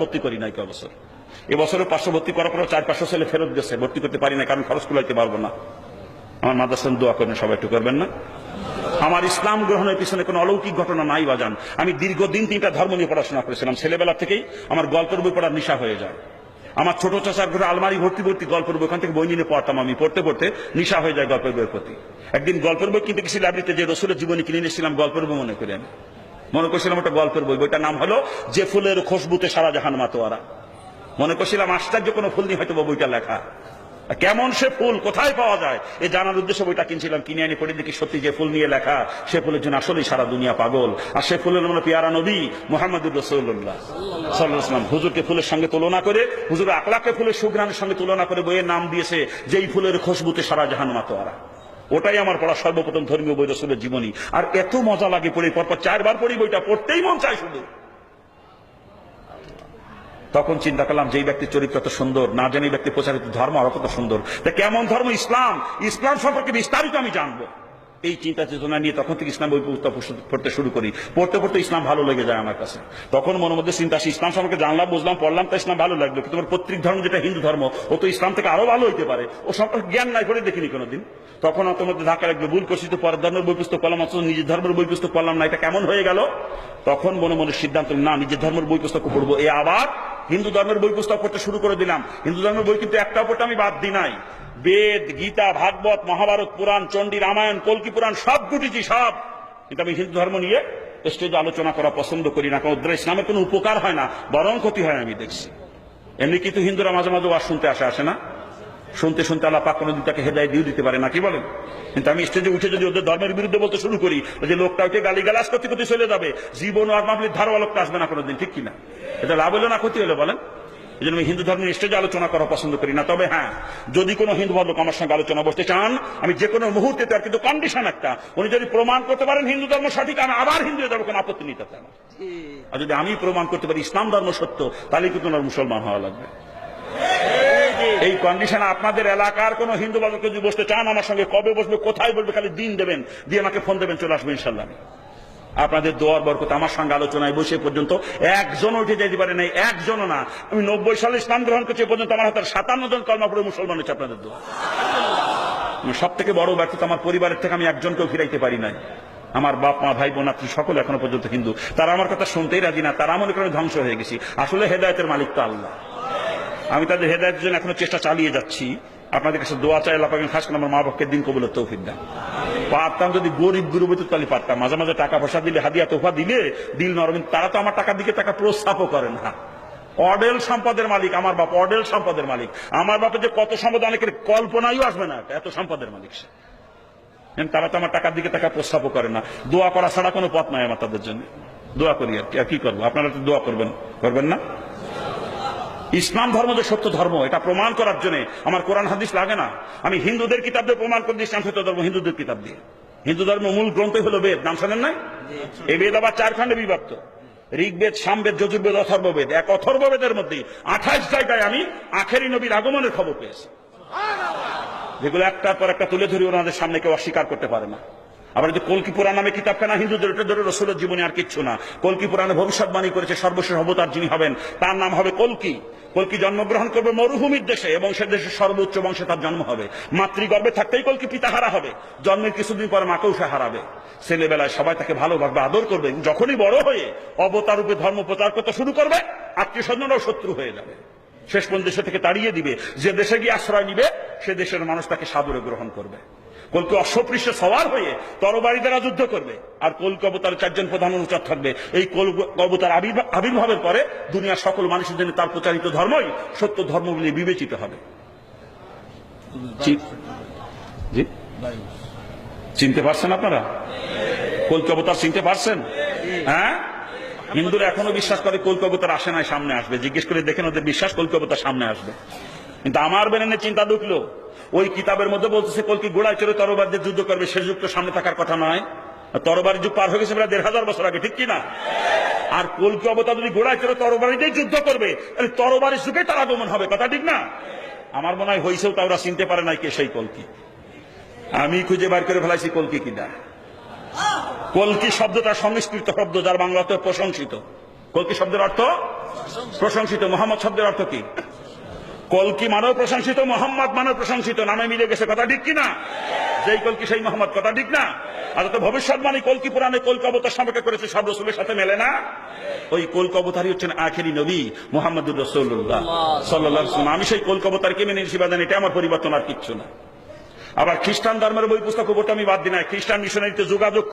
ভর্তি করি নাই কয় বছর। এবছরে পাঁচশো ভর্তি করার পর চার পাঁচশো ছেলে ফেরত গেছে, ভর্তি করতে পারি না কারণ খরচ কুলাইতে পারব না। আমার মাদ্রাসান দোয়া করবেন সবাই একটু করবেন না। আমার ইসলাম গ্রহণের পিছনে কোনো অলৌকিক ঘটনা নাই, বাজান। আমি দীর্ঘদিন তিনটা ধর্ম নিয়ে পড়াশোনা করেছিলাম, ছেলেবেলা থেকেই আমার গল্পের বই পড়ার নেশা হয়ে যায়। আমার ছোট চাচার ঘরে আলমারি ভর্তি ভর্তি গল্পের বই, ওখান থেকে বই নিয়ে পড়তাম আমি, পড়তে পড়তে নেশা হয়ে যায় গল্পের বইয়ের প্রতি। একদিন গল্পের বই কিনতে গেছি লাইব্রেরিতে যে রসুলের জীবনী কিনে নিয়েছিলাম গল্পের বই মনে করে আমি। মনে করছিলাম একটা গল্পের বই, বইটার নাম হলো, যে ফুলের খুশবুতে সারা জাহান মাতোয়ারা। মনে করছিলাম আশ্চর্য কোনো ফুল নিয়ে হয়তো বইটা লেখা। কেমন সে ফুল, কোথায় পাওয়া যায়? এ জানার উদ্দেশ্যে বইটা কিনছিলাম, কিনে আনি পড়ে দেখি সত্যি যে ফুল নিয়ে লেখা, সে ফুলের জন্য আসলেই সারা দুনিয়া পাগল। আর সে ফুলের মানে পিয়ারা নবী মোহাম্মদুর রসুল্লাহ সাল্লাহাম হুজুরকে ফুলের সঙ্গে তুলনা করে হুজুর আকলাকে ফুলের সুগ্রামের সঙ্গে তুলনা করে বইয়ের নাম দিয়েছে, যেই ফুলের খুশবুতে সারা জাহান মাতোয়ারা। ওটাই আমার পড়া সর্বপ্রথম ধর্মীয় বই রসুলের জীবনী। আর এত মজা লাগে পড়ে, পরপর চারবার পড়ি বইটা, পড়তেই মন চায় শুধু। তখন চিন্তা করলাম যে ব্যক্তি চরিত্র এত সুন্দর, না জানি ব্যক্তি প্রচারিত ধর্ম আরও কত সুন্দর। তা কেমন ধর্ম? ইসলাম। ইসলাম সম্পর্কে বিস্তারিত আমি জানব। এই চিন্তা চেতনা নিয়ে তখন থেকে ইসলাম বই পড়তে শুরু করি। পড়তে পড়তে ইসলাম ভালো লেগে যায় আমার কাছে। তখন মনের মধ্যে চিন্তা আসে, ইসলাম সম্পর্কে জানলাম, বুঝলাম, পড়লাম, তো ইসলাম ভালো লাগল আমার পৈতৃক ধর্ম যেটা হিন্দু ধর্ম, ও তো ইসলাম থেকে আরও ভালো হইতে পারে। ও সম্পর্কে জ্ঞান নাই করে দেখিনি কোনোদিন। তখন অত মধ্যে ধাক্কা লাগল, ভুল করছি তো পরের ধর্মের বই পুস্তক পড়লাম, অথচ নিজের ধর্মের বই পুস্তক পড়লাম না। এটা কেমন হয়ে গেল? তখন মনে মনে সিদ্ধান্ত, না, নিজের ধর্মের বই পুস্তক পড়ব। এ আবার হিন্দু ধর্মের বই পুস্তক পড়তে শুরু করে দিলাম। হিন্দু ধর্মের বই কিন্তু একটা পড়তে আমি বাদ দিই নাই। বেদ, গীতা, ভাগবত, মহাভারত, পুরাণ, চণ্ডী, রামায়ণ, কলকি পুরাণ, সব গুটিছি, সব। কিন্তু আমি হিন্দু ধর্ম নিয়ে স্টেজে আলোচনা করা পছন্দ করি না, কারণ উদ্রা ইসলামের কোনো উপকার হয় না, বরং ক্ষতি হয় আমি দেখছি। এমনি কিন্তু হিন্দুরা মাঝে মাঝে ওয়াজ শুনতে আসে আসে না। শুনতে শুনতে আল্লাহ পাক কোনোদিন তাকে হেদায় দিয়ে দিতে পারে না কি বলেন? কিন্তু আমি স্টেজে উঠে যদি ওদের ধর্মের বিরুদ্ধে বলতে শুরু করি যে লোকটা ওকে গালি গালাস করতে করতে চলে যাবে জীবন আর মামলির ধারোয়া লোকটা আসবে না কোনোদিন ঠিক কিনা? এটা লাভ হলো না ক্ষতি হলো বলেন? এই জন্য আমি হিন্দু ধর্মের স্টেজে আলোচনা করা পছন্দ করি না তবে হ্যাঁ যদি কোনো হিন্দু ভদ্রলোক আমার সঙ্গে আলোচনা বসতে চান আমি যে কোনো মুহূর্তে তার কিন্তু কন্ডিশন একটা। উনি যদি প্রমাণ করতে পারেন হিন্দু ধর্ম সঠিক আমি আবার হিন্দু যাব কোনো আপত্তি নিতে পারে আর যদি আমি প্রমাণ করতে পারি ইসলাম ধর্ম সত্য তাহলে কিন্তু ওনার মুসলমান হওয়া লাগবে। এই কন্ডিশন আপনাদের এলাকার কোন হিন্দু বাবুকে যদি বসতে চান, আমার সঙ্গে কবে বসবে, কোথায় বসবে, খালি দিন দেবেন, দিয়ে আমাকে ফোন দেবেন, চলে আসবে ইনশাল্লাহ আপনাদের দোয়ার বরকত, আমার সঙ্গে আলোচনায় বসে পর্যন্ত একজন উঠে যেতে পারে নাই, একজনও না। আমি নব্বই সালে ইসলাম গ্রহণ করছি পর্যন্ত আমার হাতে সাতান্ন জন কলমা পড়ে মুসলমান হচ্ছে আপনাদের দোয়া। সব থেকে বড় ব্যর্থতা আমার পরিবারের থেকে আমি একজনকেও ফিরাইতে পারি নাই। আমার বাপ, মা, ভাই, বোন, আত্মীয় সকল এখনও পর্যন্ত হিন্দু। তারা আমার কথা শুনতেই রাজি না, তারা মনে করে ধ্বংস হয়ে গেছি। আসলে হেদায়তের মালিক তো আল্লাহ। আমি তাদের হেদায়তের জন্য এখনও চেষ্টা চালিয়ে যাচ্ছি। আপনাদের কাছে দোয়া চাই, আল্লাহ পাবেন খাস করে আমার মা বাপকে দিন কবুলের তৌফিক দেন। পারতাম যদি গরিব গুরুবত তাহলে পারতাম মাঝে মাঝে টাকা পয়সা দিলে, হাদিয়া, তোফা দিলে, দিল নরম তারা তো আমার টাকার দিকে টাকা প্রস্তাবও করেন না। অডেল সম্পদের মালিক আমার বাপ, অডেল সম্পদের মালিক। আমার বাপের যে কত সম্পদ, অনেকের কল্পনাইও আসবে না, এত সম্পদের মালিক সে। তারা তো আমার টাকার দিকে টাকা প্রস্তাবও করে না। দোয়া করা ছাড়া কোনো পথ নাই আমার তাদের জন্য। দোয়া করি আর কি আর কি করব? আপনারা তো দোয়া করবেন করবেন না? ইসলাম ধর্ম যে সত্য ধর্ম, এটা প্রমাণ করার জন্য আমার কোরআন হাদিস লাগে না। আমি হিন্দুদের কিতাব দিয়ে প্রমাণ করে ইসলাম সত্য ধর্ম হিন্দুদের কিতাব দিয়ে। হিন্দু ধর্ম মূল গ্রন্থই হলো বেদ, নাম শোনেন নাই? এই বেদ আবার চার খণ্ডে বিভক্ত। ঋগ্বেদ, সামবেদ, যজুর্বেদ, অথর্ববেদ, এক অথর্ববেদের মধ্যে আঠাশ জায়গায় আমি আখেরি নবীর আগমনের খবর পেয়েছি। যেগুলো একটার পর একটা তুলে ধরি, ওনাদের সামনে কেউ অস্বীকার করতে পারে না। আবার যে কলকি পুরাণ নামে কিতাবখানা হিন্দুদের ওটা ধরে রসুলের জীবনে আর কিচ্ছু না। কলকি পুরাণে ভবিষ্যৎবাণী করেছে সর্বশেষ অবতার যিনি হবেন, তার নাম হবে কলকি। কলকি জন্মগ্রহণ করবে মরুভূমির দেশে এবং সে দেশের সর্বোচ্চ বংশে তার জন্ম হবে। মাতৃগর্ভে থাকতেই কলকি পিতা হারা হবে। জন্মের কিছুদিন পরে মাকেও সে হারাবে। ছেলেবেলায় সবাই তাকে ভালোভাবে আদর করবে। যখনই বড় হয়ে অবতার রূপে ধর্ম প্রচার করতে শুরু করবে, আত্মীয় স্বজনরাও শত্রু হয়ে যাবে। শেষ পর্যন্ত দেশে থেকে তাড়িয়ে দিবে। যে দেশে গিয়ে আশ্রয় নিবে, সে দেশের মানুষ তাকে সাদরে গ্রহণ করবে। কলকে অশ্বপৃষ্ঠে সওয়ার হয়ে তরবারি দ্বারা যুদ্ধ করবে। আর কলকে অবতার চারজন প্রধান অনুচর থাকবে। এই কল আবির্ভাব- আবির্ভাবের পরে দুনিয়ার সকল মানুষের জন্য তার প্রচারিত ধর্মই সত্য ধর্ম বলে বিবেচিত হবে। চিনতে পারছেন আপনারা? কলকে অবতার চিনতে পারছেন? হ্যাঁ? হিন্দুরা এখনও বিশ্বাস করে কলকে অবতার আসে নাই, সামনে আসবে। জিজ্ঞেস করে দেখেন ওদের বিশ্বাস কলকে অবতার সামনে আসবে। কিন্তু আমার বেরেনে চিন্তা ঢুকলো। ওই কিতাবের মধ্যে বলতেছে কলকি গোড়ায় চড়ে তরবার যুদ্ধ করবে, সে যুগ তো সামনে থাকার কথা নয়। তরবারি যুগ পার হয়ে গেছে প্রায় দেড় হাজার বছর আগে, ঠিক কি না আর কলকি অবতার যদি গোড়ায় চড়ে তরবারি দিয়ে যুদ্ধ করবে, তাহলে তরবারির যুগে তার আগমন হবে, কথা ঠিক না? আমার মনে হয় হয়েছেও তা ওরা চিনতে পারে নাই কে সেই কলকি। আমি খুঁজে বার করে ফেলাইছি কলকি কিনা। কলকি শব্দটা সংস্কৃত শব্দ, যার বাংলাতে প্রশংসিত। কলকি শব্দের অর্থ? প্রশংসিত। মোহাম্মদ শব্দের অর্থ কি? কলকি মানব প্রশংসিত? মোহাম্মদ মানব প্রশংসিত। নামে মিলে গেছে কথা ঠিক কিনা? যেই কলকি সেই মোহাম্মদ কথা ঠিক না? আর তো ভবিষ্যৎবাণী কলকি পুরাণে? কলকি অবতার সম্পর্কে করেছে? সব রসুলের সাথে মেলে না? ওই কলক অবতারই হচ্ছেন আখেরি নবী মোহাম্মদুর রসুল্লাহ সাল্লাহ আমি সেই কলক অবতারকে মেনে সেবা জানি এটা আমার পরিবর্তন আর কিচ্ছু না। আবার খ্রিস্টান ধর্মের বই পুস্তক ওটা আমি বাদ দিই না খ্রিস্টান মিশনারিতে যোগাযোগ